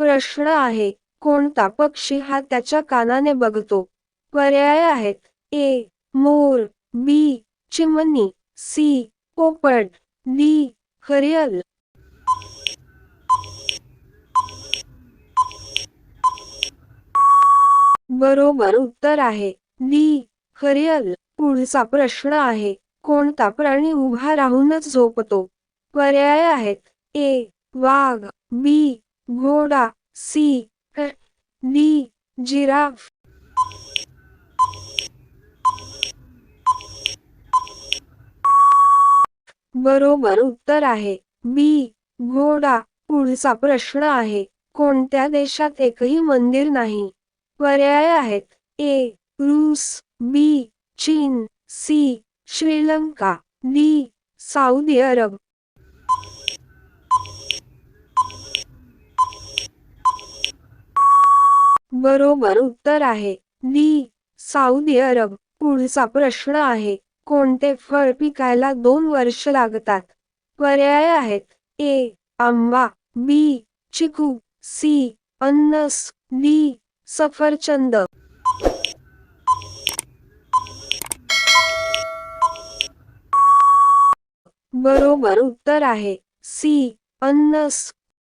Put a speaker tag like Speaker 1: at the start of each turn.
Speaker 1: प्रश्न आहे कोणता पक्षी हा त्याच्या कानाने बघतो? पर्याय आहेत. ए मोर बी चिमणी सी पोपट डी खरियल बरोबर उत्तर आहे डी खरियल पुढचा प्रश्न आहे कोणता प्राणी उभा राहूनच झोपतो? पर्याय आहेत. ए वाघ बी घोडा सी डी जिराफ. बरोबर उत्तर आहे. बी घोडा. पुढचा प्रश्न आहे. कोणत्या देशात एकही मंदिर नाही? पर्याय आहेत. A Rus. B Chin. C Sri Lanka. D Saudi Arab. बरोबर उत्तर आहे. डी साऊदी अरब पुढचा प्रश्न आहे. कोणते फळ पिकायला दोन वर्ष लागतात? पर्याय आहेत. ए आंबा बी चिकू सी अन्नस डी सफरचंद. बरोबर उत्तर आहे. सी अन्नस